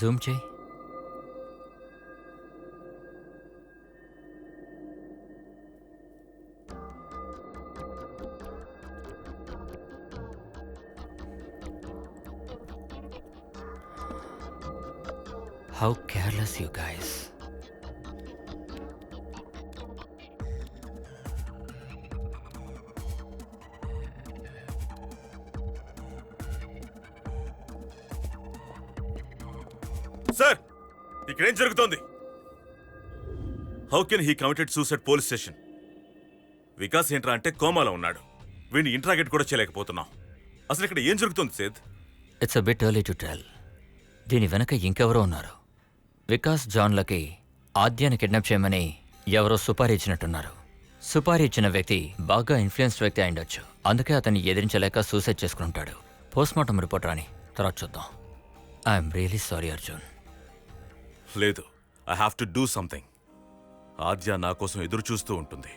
Zoom chi? How careless you guys sir ఇక్కడేం జరుగుతోంది? How can he committed suicide police station Vikas ఏంట్రా అంటే కోమాలో ఉన్నాడు. వీడిని ఇంట్రాగేట్ కూడా చేయలేకపోతున్నాం. అసలు ఇక్కడ ఏం జరుగుతుంది సేద్? It's a bit early to tell దీని వెనక ఇంకెవరో ఉన్నారు. వికాస్ జాన్లకి ఆద్యాన్ని కిడ్నాప్ చేయమని ఎవరో సుపారీ ఇచ్చినట్టున్నారు. సుపారీ ఇచ్చిన వ్యక్తి బాగా ఇన్ఫ్లుయెన్స్డ్ వ్యక్తి అయిండొచ్చు అందుకే అతన్ని ఎదిరించలేక సూసైడ్ చేసుకుంటాడు పోస్ట్మార్టం రిపోర్ట్ రాని. తర్వాత చూద్దాం. I'm really sorry Arjun. లేదు. I have to do something. Aadya నా కోసం ఎదురు చూస్తూ ఉంటుంది.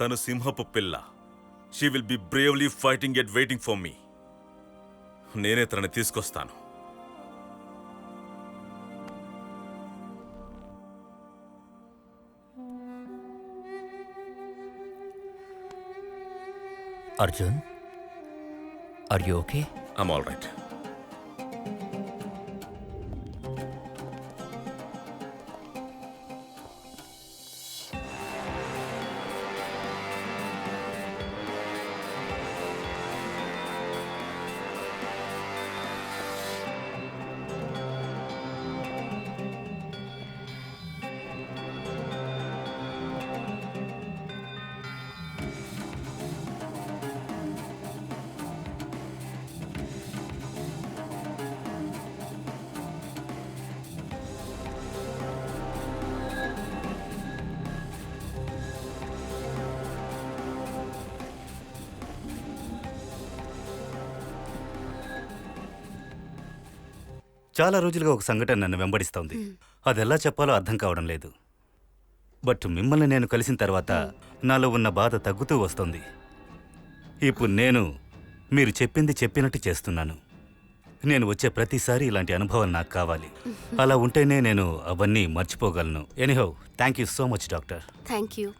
తను సింహపు పిల్ల. She will be bravely fighting at waiting for me. నేనే తనని తీసుకొస్తాను. Arjun, are you okay? I'm all right. చాలా రోజులుగా ఒక సంఘటన నన్ను వెంబడిస్తోంది. అది ఎలా చెప్పాలో అర్థం కావడం లేదు. బట్ మిమ్మల్ని నేను కలిసిన తర్వాత నాలో ఉన్న బాధ తగ్గుతూ వస్తుంది. ఇప్పుడు నేను మీరు చెప్పింది చెప్పినట్టు చేస్తున్నాను. నేను వచ్చే ప్రతిసారి ఇలాంటి అనుభవం నాకు కావాలి. అలా ఉంటేనే నేను అవన్నీ మర్చిపోగలను. Anyhow thank you so much doctor. Thank you.